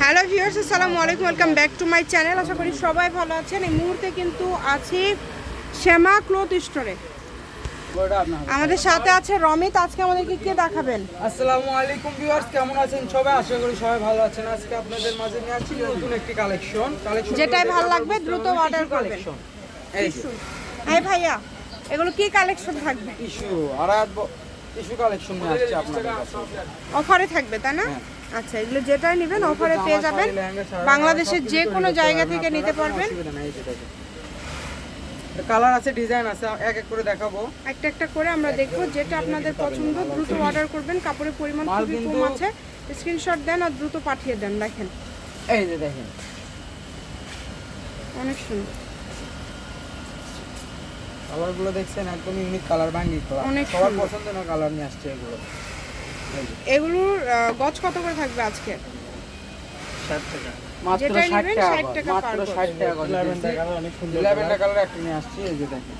Hello viewers আসসালামু আলাইকুম welcome back to my channel. আশা করি সবাই ভালো আছেন। এই মুহূর্তে কিন্তু আছি শ্যামা ক্লোথ স্টোরে। আমাদের সাথে আছে রমিত। আজকে আমাদেরকে কে দেখাবেন? আসসালামু আলাইকুম ভিউয়ার্স কেমন আছেন সবাই? আশা করি সবাই ভালো আছেন। আজকে আপনাদের মাঝে নিয়ে আসছি নতুন একটি কালেকশন। কালেকশন যেটাই ভালো লাগবে দ্রুত order করবেন। এই এই ভাইয়া এগুলো কি কালেকশন থাকবে? টিস্যু আড়াত টিস্যু কালেকশন নিয়ে আসছি আপনাদের কাছে। অফারে থাকবে তাই না? হ্যাঁ। আচ্ছা এগুলো যেটাই নেবেন অফারে পেয়ে যাবেন। বাংলাদেশের যে কোনো জায়গা থেকে নিতে পারবেন। কালার আছে ডিজাইন আছে এক এক করে দেখাবো। একটা একটা করে আমরা দেখব যেটা আপনাদের পছন্দ দ্রুত অর্ডার করবেন কাপড়ের পরিমাণ খুবই কম আছে। স্ক্রিনশট দেন আর দ্রুত পাঠিয়ে দেন দেখেন। এই যে দেখেন। অনেক সুন্দর। কালারগুলো দেখছেন একদম ইউনিক কালার ভাঙ্গি কালার অনেক সবার সুন্দর। পছন্দের কালার নিয়ে আসছে এগুলো। এগুলোর গজ কত করে থাকবে আজকে? মাত্র যেটাই 60 নেবেন, টাকা 60 গজ, টাকা মাত্র per গজ। 60 টাকা ল্যাভেন্ডার কালার একটা নিয়ে আসছি এই যে দেখেন।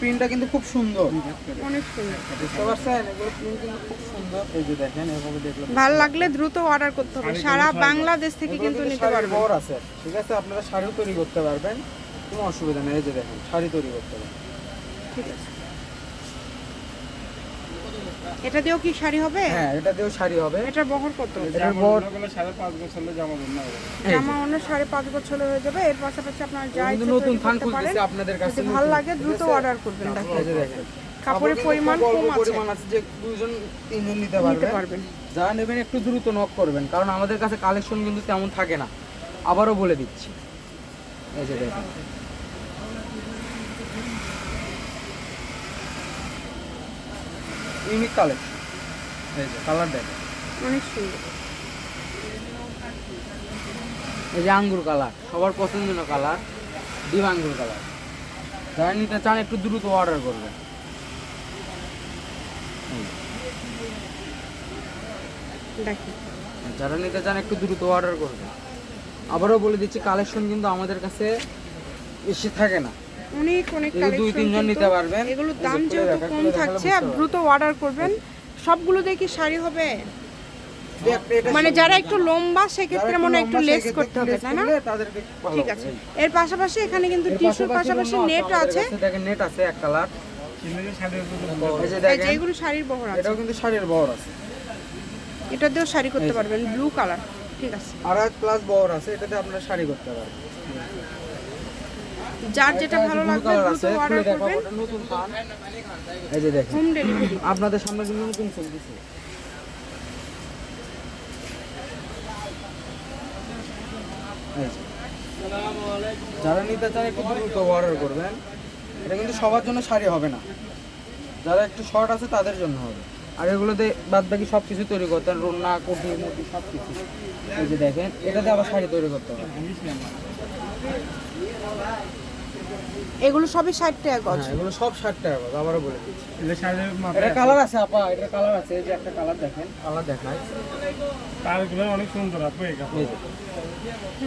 প্রিন্টটা কিন্তু খুব সুন্দর। অনেক সুন্দর। বুঝতে পারছেন? এগুলো প্রিন্ট কিন্তু খুব সুন্দর। এই যে দেখেন এভাবে ভালো লাগলে দ্রুত অর্ডার করতে হবে। সারা বাংলাদেশ থেকে কিন্তু নিতে পারবেন। বহর আছে। ঠিক আছে আপনারা শাড়িও তৈরি করতে পারবেন। কোনো অসুবিধা নেই। এই যে দেখেন শাড়ি তৈরি করতে পারবেন। ঠিক আছে। এটা দিয়েও কি শাড়ি হবে? হ্যাঁ এটা দিয়েও শাড়ি হবে। এটার বহর কত? এটার বহর এই জামা অন্য সাড়ে পাঁচ বছর হয়ে যাবে এর পাশাপাশি আপনার যা কিন্তু নতুন পারেন খুলতেছে আপনাদের কাছে যদি ভালো লাগে দ্রুত অর্ডার করবেন দেখেন যে কাপড়ের পরিমাণ কম আছে। পরিমাণ আছে যে দুইজন তিনজন নিতে পারবেন। পারবেন। যারা নেবেন একটু দ্রুত নক করবেন কারণ আমাদের কাছে কালেকশন কিন্তু তেমন থাকে না। আবারও বলে দিচ্ছি। এই যে দেখেন। ইউনিক কালেকশন এই যে কালার দেখেন অনেক সুন্দর। এই যে আঙ্গুর কালার সবার পছন্দের কালার ডিম আঙ্গুর কালার যারা নিতে চান একটু দ্রুত অর্ডার করবেন। যারা নিতে চান একটু দ্রুত অর্ডার করবেন। আবারও বলে দিচ্ছি কালেকশন কিন্তু আমাদের কাছে বেশি থাকে না। অনেক অনেক দুই তিনজন নিতে পারবেন। এগুলোর দাম যেহেতু কম থাকছে আর দ্রুত অর্ডার করবেন। সবগুলো দিয়ে কি শাড়ি হবে? মানে যারা একটু লম্বা সেক্ষেত্রে মনে একটু লেস করতে হবে তাই না? ঠিক আছে। এর পাশাপাশি এখানে কিন্তু টিস্যুর পাশাপাশি নেট আছে। দেখেন নেট আছে এক কালার এই যে এই দেখেন যে এগুলো শাড়ির বহর আছে। এটাও কিন্তু শাড়ির বহর আছে। এটা দিয়েও শাড়ি করতে পারবেন ব্লু কালার ঠিক আছে। আড়াই প্লাস বহর আছে এটাতে আপনারা শাড়ি করতে পারবেন। যার যেটা ভালো লাগবে দ্রুত অর্ডার করবেন। এই যে দেখেন হোম ডেলিভারি আপনাদের সামনে কিন্তু নতুন চলতেছে যারা নিতে চান একটু দ্রুত অর্ডার করবেন। এটা কিন্তু সবার জন্য শাড়ি হবে না। যারা একটু শর্ট আছে তাদের জন্য হবে। আর এগুলোতে বাদ বাকি সব কিছু তৈরি করতে হয় রন্না কোটি মুটি সব কিছু এই যে দেখেন এটাতে আবার শাড়ি তৈরি করতে হবে। এগুলো সবই ষাট টাকা গজ। হ্যাঁ, এগুলো সব ষাট টাকা করে, আবারও বলে দিচ্ছি। এটা কালার আছে আপা এটা কালার আছে এই যে একটা কালার দেখেন। কালার দেখায় তারগুলো অনেক সুন্দর আপু এই এই যে।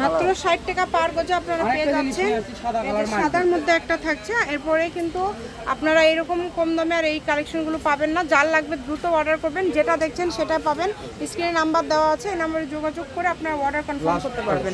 মাত্র ষাট টাকা পার গজে আপনারা পেয়ে যাচ্ছেন। সাদা কালার মাল্টি। সাদার মধ্যে একটা থাকছে এরপরে কিন্তু আপনারা এরকম কম দামে আর এই কালেকশনগুলো পাবেন না। যার লাগবে দ্রুত অর্ডার করবেন যেটা দেখছেন সেটা পাবেন। স্ক্রিনে নাম্বার দেওয়া আছে এই নাম্বারে যোগাযোগ করে আপনারা অর্ডার কনফার্ম করতে পারবেন।